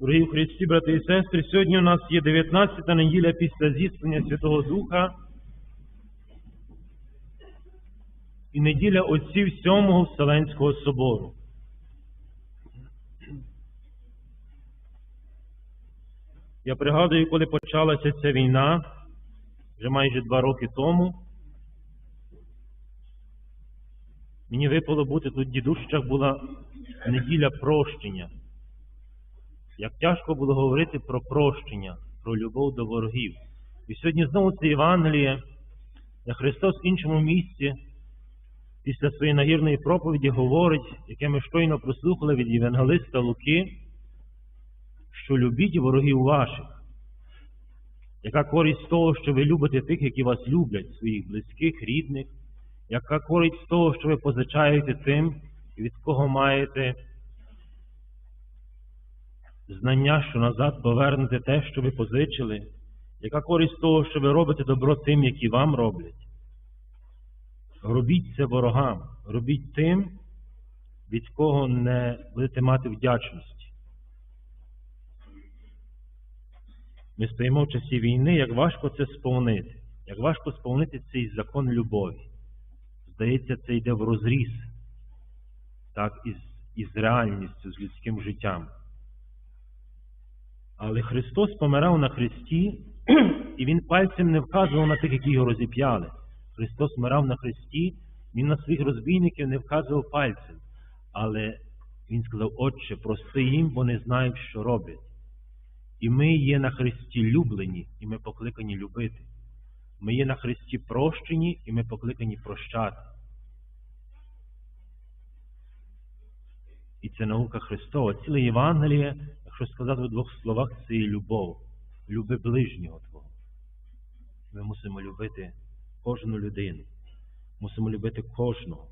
Дорогі Христі, брати і сестри, сьогодні у нас є 19-та неділя після зіслання Святого Духа і неділя отців Сьомого Вселенського собору. Я пригадую, коли почалася ця війна, вже майже два роки тому, мені випало бути тут в дідущах була неділя прощення. Як тяжко було говорити про прощення, про любов до ворогів. І сьогодні знову це Євангеліє, де Христос в іншому місці після своєї нагірної проповіді говорить, яке ми щойно прослухали від Євангелиста Луки, що любіть ворогів ваших. Яка користь з того, що ви любите тих, які вас люблять, своїх близьких, рідних, яка користь того, що ви позичаєте тим, від кого маєте знання, що назад повернете те, що ви позичили, яка користь того, що ви робите добро тим, які вам роблять? Робіть це ворогам, робіть тим, від кого не будете мати вдячності. Ми стоїмо в часі війни, як важко це сповнити, як важко сповнити цей закон любові. Здається, це йде в розріз, так, із, із реальністю, з людським життям. Але Христос помирав на Христі, і Він пальцем не вказував на тих, які його розіп'яли. Христос вмирав на Христі, Він на своїх розбійників не вказував пальцем. Але Він сказав, Отче, прости їм, бо не знають, що роблять. І ми є на Христі люблені, і ми покликані любити. Ми є на Христі прощені, і ми покликані прощати. І це наука Христова. Ціле Євангеліє, якщо сказати в двох словах, це і любов. Люби ближнього Твого. Ми мусимо любити кожну людину. Мусимо любити кожного.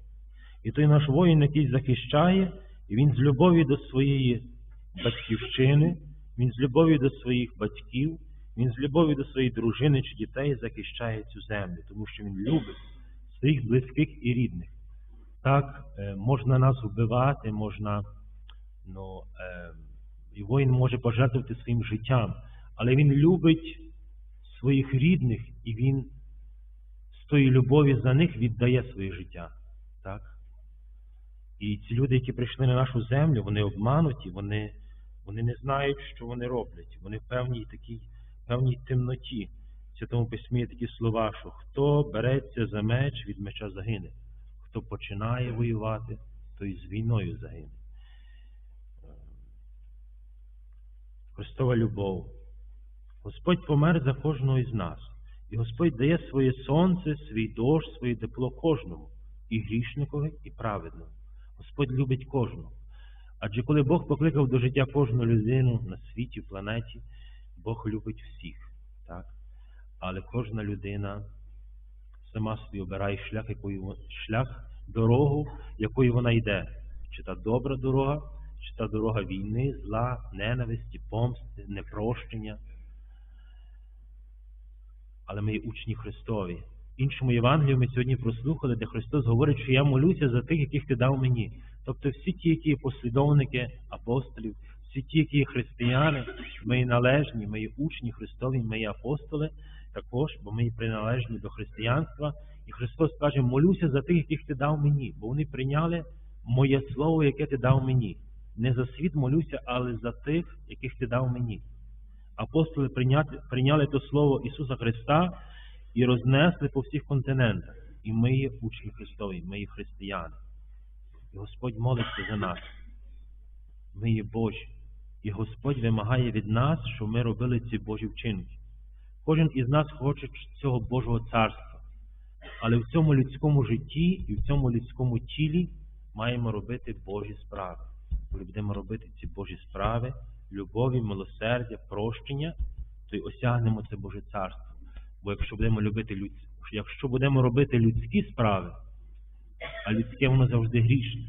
І той наш воїн, який захищає, і він з любові до своєї батьківщини, він з любові до своїх батьків, він з любові до своєї дружини чи дітей захищає цю землю, тому що він любить своїх близьких і рідних. Так, можна нас вбивати, можна, ну, і воїн може пожертвувати своїм життям, але він любить своїх рідних і він з тої любові за них віддає своє життя. Так? І ці люди, які прийшли на нашу землю, вони обмануті, вони вони не знають, що вони роблять. Вони в певній такій певній темноті. В Святому письмі є такі слова, що хто береться за меч, від меча загине. Хто починає воювати, той з війною загине. Христова любов. Господь помер за кожного із нас. І Господь дає своє сонце, свій дощ, своє тепло кожному, і грішникові, і праведному. Господь любить кожного. Адже коли Бог покликав до життя кожну людину на світі, планеті, Бог любить всіх. так? Але кожна людина сама собі обирає шлях, якою, шлях, дорогу, якою вона йде. Чи та добра дорога, чи та дорога війни, зла, ненависті, помсти, непрощення. Але ми є учні Христові. Іншому Євангелію ми сьогодні прослухали, де Христос говорить, що я молюся за тих, яких ти дав мені. Тобто всі ті, які є послідовники апостолів, всі ті, які є християни, ми є належні, ми є учні Христові, ми є апостоли, також, бо ми є приналежні до християнства. І Христос каже, молюся за тих, яких ти дав мені, бо вони прийняли моє Слово, яке ти дав мені. Не за світ молюся, але за тих, яких ти дав мені. Апостоли прийняли, прийняли то Слово Ісуса Христа і рознесли по всіх континентах. І ми є учні Христові, ми є християни. І Господь молиться за нас. Ми є Божі. І Господь вимагає від нас, щоб ми робили ці Божі вчинки. Кожен із нас хоче цього Божого царства. Але в цьому людському житті і в цьому людському тілі маємо робити Божі справи. Коли будемо робити ці Божі справи, любові, милосердя, прощення, то й осягнемо це Боже царство. Бо якщо будемо любити людсь... якщо будемо робити людські справи, а людське воно завжди грішне.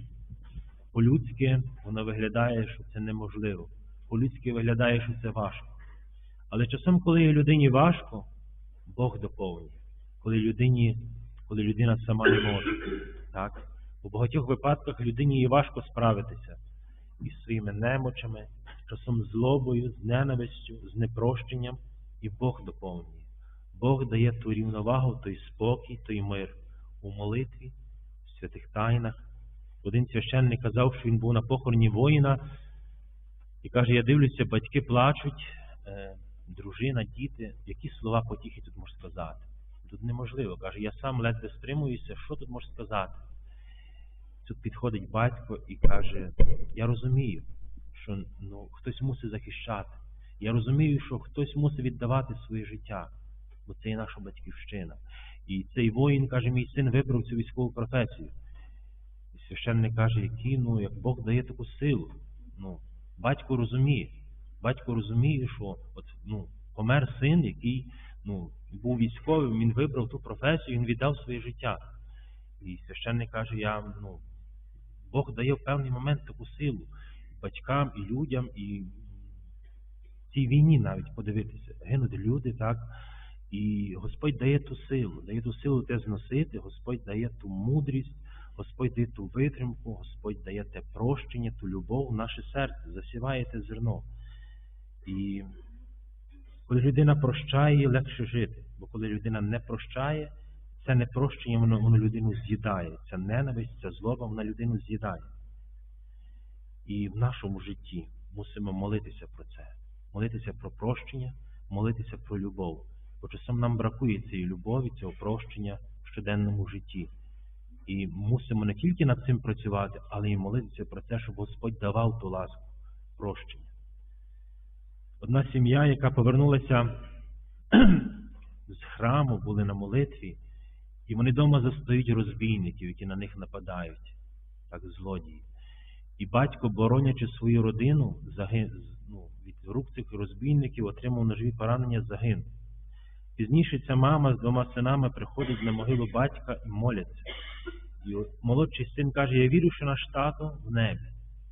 По-людськи воно виглядає, що це неможливо. По-людськи виглядає, що це важко. Але часом, коли людині важко, Бог доповнює. Коли людині, коли людина сама не може. Так? У багатьох випадках людині є важко справитися із своїми немочами, часом злобою, з ненавистю, з непрощенням, і Бог доповнює. Бог дає ту рівновагу, той спокій, той мир у молитві, в святих тайнах. Один священник казав, що він був на похороні воїна, і каже, я дивлюся, батьки плачуть, е, дружина, діти, які слова потіхи тут можеш сказати? Тут неможливо. Каже, я сам ледве стримуюся, що тут можеш сказати? Тут підходить батько і каже, я розумію, що ну, хтось мусить захищати. Я розумію, що хтось мусить віддавати своє життя, бо це є наша батьківщина. І цей воїн каже, мій син вибрав цю військову професію. І священник каже, який, ну, як Бог дає таку силу. Ну, батько розуміє. Батько розуміє, що от, ну, помер син, який ну, був військовим, він вибрав ту професію, він віддав своє життя. І священник каже, я, ну, Бог дає в певний момент таку силу батькам і людям, і цій війні навіть подивитися, гинуть люди, так, і Господь дає ту силу, дає ту силу те зносити, Господь дає ту мудрість, Господь дає ту витримку, Господь дає те прощення, ту любов в наше серце, засіває те зерно. І коли людина прощає, легше жити. Бо коли людина не прощає, це непрощення, воно, воно людину з'їдає. Ця ненависть, ця злоба, вона людину з'їдає. І в нашому житті мусимо молитися про це, молитися про прощення, молитися про любов. Бо часом нам бракує цієї любові, цього прощення в щоденному житті. І мусимо не тільки над цим працювати, але й молитися про те, щоб Господь давав ту ласку, прощення. Одна сім'я, яка повернулася з храму, були на молитві, і вони вдома застають розбійників, які на них нападають, так злодії. І батько, боронячи свою родину, загин, ну, від рук цих розбійників, отримав ножові поранення, загинув. Пізніше ця мама з двома синами приходить на могилу батька і моляться. І молодший син каже, я вірю, що наш тато в небі,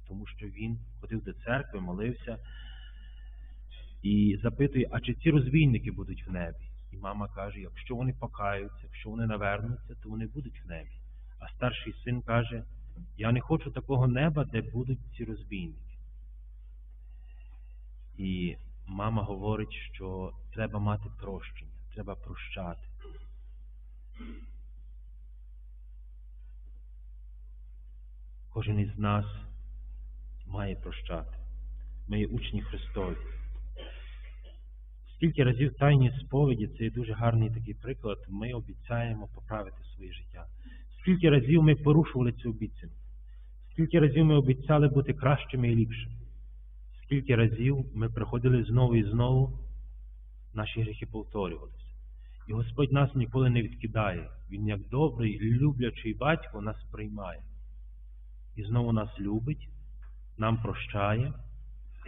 тому що він ходив до церкви, молився і запитує, а чи ці розбійники будуть в небі? І мама каже, якщо вони покаються, якщо вони навернуться, то вони будуть в небі. А старший син каже, я не хочу такого неба, де будуть ці розбійники. І мама говорить, що треба мати прощення, треба прощати. Кожен із нас має прощати. Ми є учні Христові. Скільки разів тайні сповіді, це є дуже гарний такий приклад, ми обіцяємо поправити своє життя. Скільки разів ми порушували цю обіцянку? Скільки разів ми обіцяли бути кращими і ліпшими? Скільки разів ми приходили знову і знову, наші гріхи повторювалися. І Господь нас ніколи не відкидає. Він, як добрий, люблячий батько, нас приймає. І знову нас любить, нам прощає,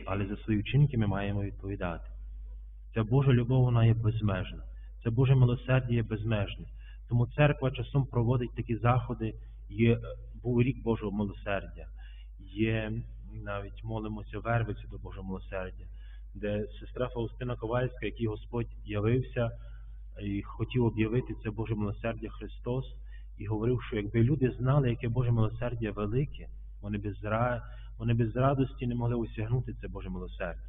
але за свої вчинки ми маємо відповідати. Ця Божа любов вона є безмежна. Це Боже милосердя є безмежне. Тому церква часом проводить такі заходи, є був рік Божого милосердя, є навіть молимося вервиці до Божого милосердя, де сестра Фаустина Ковальська, який Господь явився і хотів об'явити це Боже милосердя Христос, і говорив, що якби люди знали, яке Боже милосердя велике, вони без, вони без радості не могли осягнути це Боже милосердя.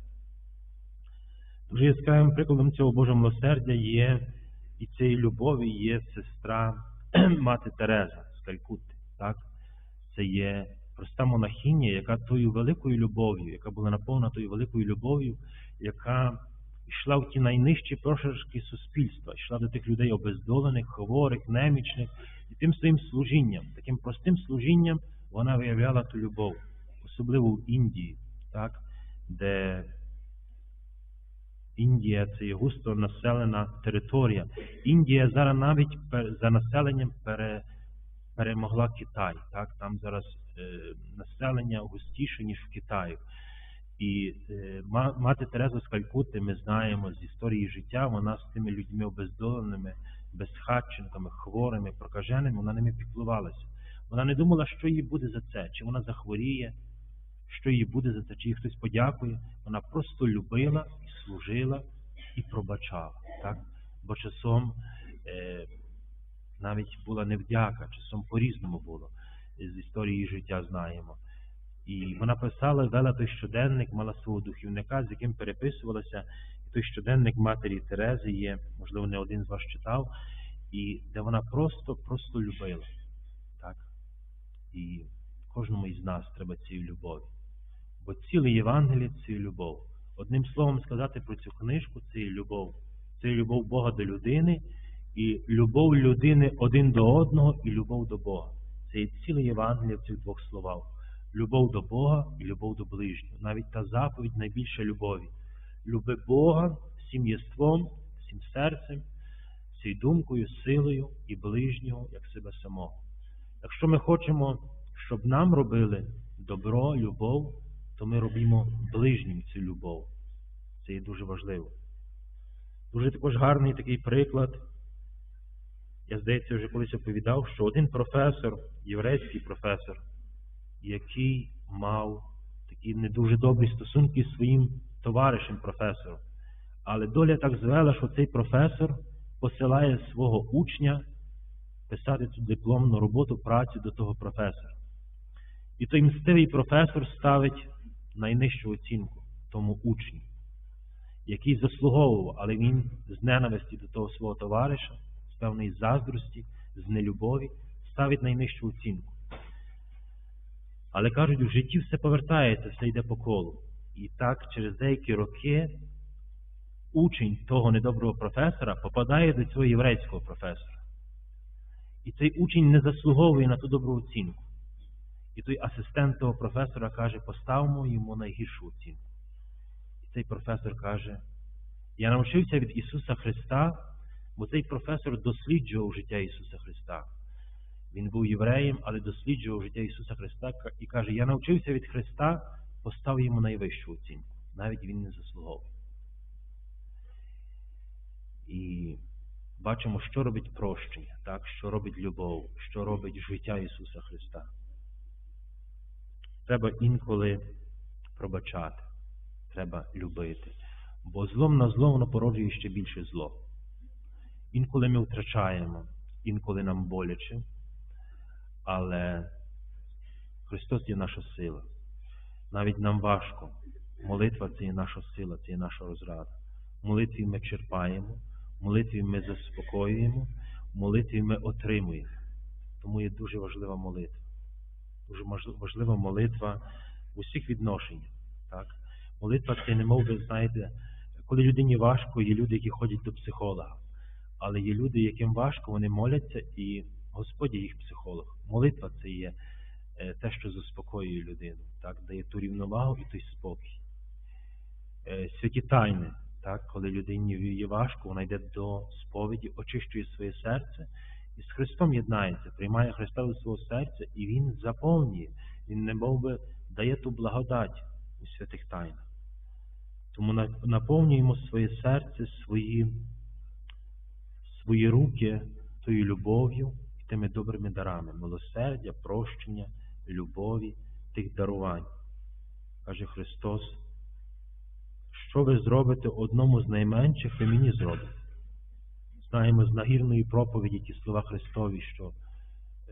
Дуже яскравим прикладом цього Божого милосердя є і цієї любові є сестра мати Тереза з Калькутти. Так? Це є проста монахиня, яка тою великою любов'ю, яка була наповнена тою великою любов'ю, яка йшла в ті найнижчі прошарки суспільства, йшла до тих людей обездолених, хворих, немічних, і тим своїм служінням, таким простим служінням вона виявляла ту любов, особливо в Індії, так? де Індія це є густо населена територія. Індія зараз навіть за населенням пере, перемогла Китай. Так? Там зараз е, населення густіше, ніж в Китаї. І е, мати Тереза з Калькутти, ми знаємо з історії життя, вона з тими людьми обездоленими, безхатченками, хворими, прокаженими, вона ними піклувалася. Вона не думала, що їй буде за це, чи вона захворіє, що їй буде за це, чи їй хтось подякує. Вона просто любила служила і пробачала. Так? Бо часом е, навіть була невдяка, часом по-різному було. З історії життя знаємо. І вона писала, вела той щоденник, мала свого духівника, з яким переписувалася. І той щоденник матері Терези є, можливо, не один з вас читав, і де вона просто, просто любила. Так? І кожному із нас треба цієї любові. Бо ціле Євангеліє це любов. Одним словом сказати про цю книжку це є любов. Це є любов Бога до людини, і любов людини один до одного, і любов до Бога. Це є ціле Євангеліє в цих двох словах. Любов до Бога і любов до ближнього. Навіть та заповідь найбільша любові. Люби Бога всім єством, всім серцем, всією думкою, силою і ближнього, як себе самого. Якщо ми хочемо, щоб нам робили добро, любов, то ми робимо ближнім цю любов. Це є дуже важливо. Дуже також гарний такий приклад. Я, здається, вже колись оповідав, що один професор, єврейський професор, який мав такі не дуже добрі стосунки з своїм товаришем професором. Але доля так звела, що цей професор посилає свого учня писати цю дипломну роботу працю до того професора. І той мстивий професор ставить найнижчу оцінку тому учню, який заслуговував, але він з ненависті до того свого товариша, з певної заздрості, з нелюбові, ставить найнижчу оцінку. Але кажуть, у житті все повертається, все йде по колу. І так через деякі роки учень того недоброго професора попадає до цього єврейського професора. І цей учень не заслуговує на ту добру оцінку. І той асистент того професора каже, поставмо йому найгіршу оцінку. І цей професор каже, я навчився від Ісуса Христа, бо цей професор досліджував життя Ісуса Христа. Він був євреєм, але досліджував життя Ісуса Христа і каже, я навчився від Христа, постав йому найвищу оцінку. Навіть він не заслуговує. І бачимо, що робить прощення, так? що робить любов, що робить життя Ісуса Христа. Треба інколи пробачати, треба любити. Бо злом на зло воно породжує ще більше зло. Інколи ми втрачаємо, інколи нам боляче, але Христос є наша сила. Навіть нам важко. Молитва це є наша сила, це є наша розрада. Молитві ми черпаємо, молитві ми заспокоюємо, молитві ми отримуємо. Тому є дуже важлива молитва. Дуже важлива молитва в усіх відношеннях. Так? Молитва це не мов би, знаєте, коли людині важко, є люди, які ходять до психолога. Але є люди, яким важко, вони моляться, і Господь є їх психолог. Молитва це є те, що заспокоює людину, так, дає ту рівновагу і той спокій. Святі тайни, так, коли людині є важко, вона йде до сповіді, очищує своє серце і з Христом єднається, приймає Христа до свого серця, і Він заповнює, Він не мов би дає ту благодать у святих тайнах. Тому наповнюємо своє серце, свої, свої руки тою любов'ю і тими добрими дарами, милосердя, прощення, любові, тих дарувань. Каже Христос, що ви зробите одному з найменших, ви мені зробите. Знаємо з нагірної проповіді ті слова Христові, що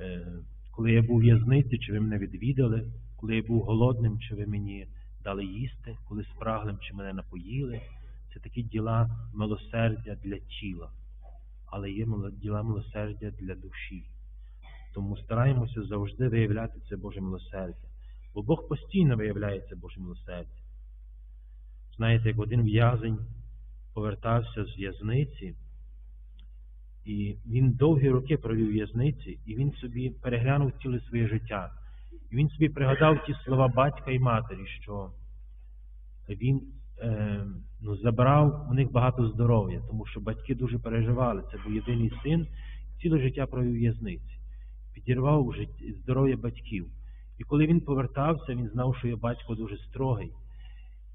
е, коли я був в'язниці, чи ви мене відвідали, коли я був голодним, чи ви мені дали їсти, коли спраглим, чи мене напоїли. Це такі діла милосердя для тіла, але є діла милосердя для душі. Тому стараємося завжди виявляти це Боже милосердя. Бо Бог постійно виявляє це Боже милосердя. Знаєте, як один в'язень повертався з в'язниці, і він довгі роки провів в'язниці, і він собі переглянув ціле своє життя. І він собі пригадав ті слова батька і матері, що він е, ну, забрав у них багато здоров'я, тому що батьки дуже переживали. Це був єдиний син, ціле життя провів в'язниці, підірвав здоров'я батьків. І коли він повертався, він знав, що його батько дуже строгий.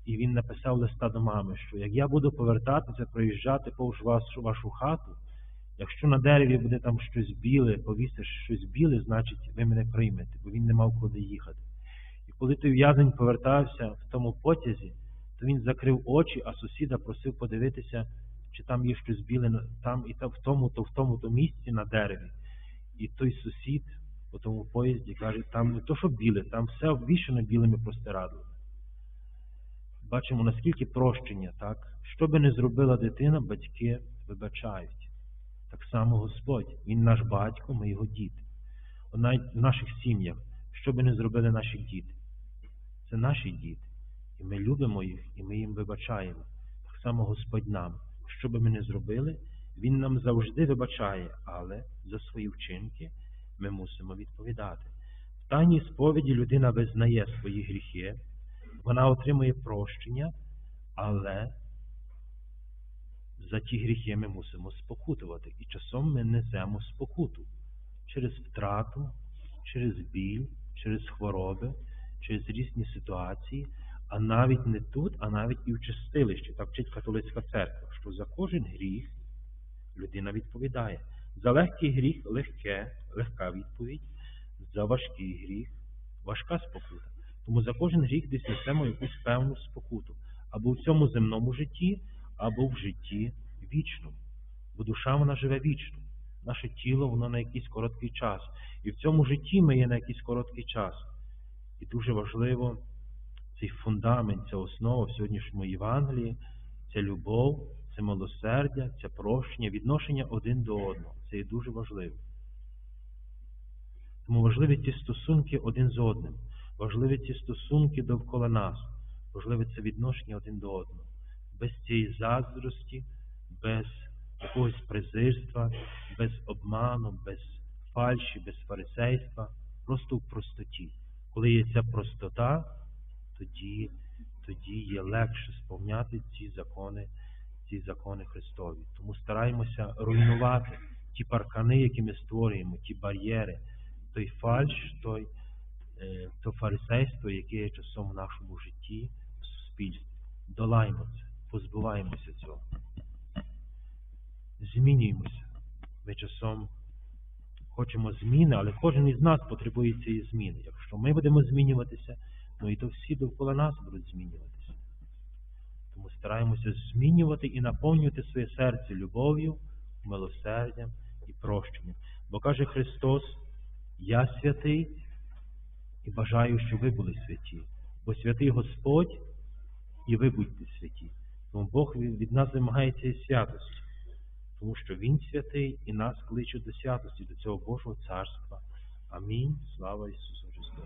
І він написав листа до мами, що як я буду повертатися, проїжджати повз вашу, вашу хату, якщо на дереві буде там щось біле, повісиш щось біле, значить ви мене приймете, бо він не мав куди їхати. І коли той в'язень повертався в тому потязі, то він закрив очі, а сусіда просив подивитися, чи там є щось біле там і там, в тому, то в тому то місці на дереві. І той сусід по тому поїзді, каже, там не то, що біле, там все обвішано білими простирадлами. Бачимо, наскільки прощення, так? Що би не зробила дитина, батьки вибачають. Так само Господь, Він наш батько, ми його діти. Навіть в наших сім'ях, що би не зробили наші діти, це наші діти. І ми любимо їх, і ми їм вибачаємо. Так само Господь нам. Що би ми не зробили, Він нам завжди вибачає, але за свої вчинки ми мусимо відповідати. В тайній сповіді людина визнає свої гріхи, вона отримує прощення, але за ті гріхи ми мусимо спокутувати. І часом ми несемо спокуту через втрату, через біль, через хвороби, через різні ситуації, а навіть не тут, а навіть і в чистилищі. Так вчить католицька церква, що за кожен гріх людина відповідає. За легкий гріх легке, легка відповідь, за важкий гріх важка спокута. Тому за кожен гріх десь несемо якусь певну спокуту. Або в цьому земному житті, або в житті вічному. Бо душа вона живе вічно. Наше тіло воно на якийсь короткий час. І в цьому житті ми є на якийсь короткий час. І дуже важливо цей фундамент, ця основа в сьогоднішньому Євангелії, це любов, це милосердя, це прощення, відношення один до одного. Це є дуже важливо. Тому важливі ці стосунки один з одним, важливі ці стосунки довкола нас, важливе це відношення один до одного. Без цієї заздрості, без якогось презирства, без обману, без фальші, без фарисейства, просто в простоті. Коли є ця простота, тоді, тоді є легше сповняти ці закони, ці закони Христові. Тому стараємося руйнувати ті паркани, які ми створюємо, ті бар'єри, той фальш, той, е, то фарисейство, яке є часом в нашому житті, в суспільстві. Долаємо це, позбуваємося цього. Змінюємося. Ми часом хочемо зміни, але кожен із нас потребує цієї зміни. Якщо ми будемо змінюватися, ну і то всі довкола нас будуть змінюватися. Тому стараємося змінювати і наповнювати своє серце любов'ю, милосердям і прощенням. Бо каже Христос, я святий і бажаю, щоб ви були святі. Бо святий Господь і ви будьте святі. Тому Бог від нас вимагає цієї святості, тому що Він святий і нас кличе до святості, до цього Божого царства. Амінь. Слава Ісусу Христу!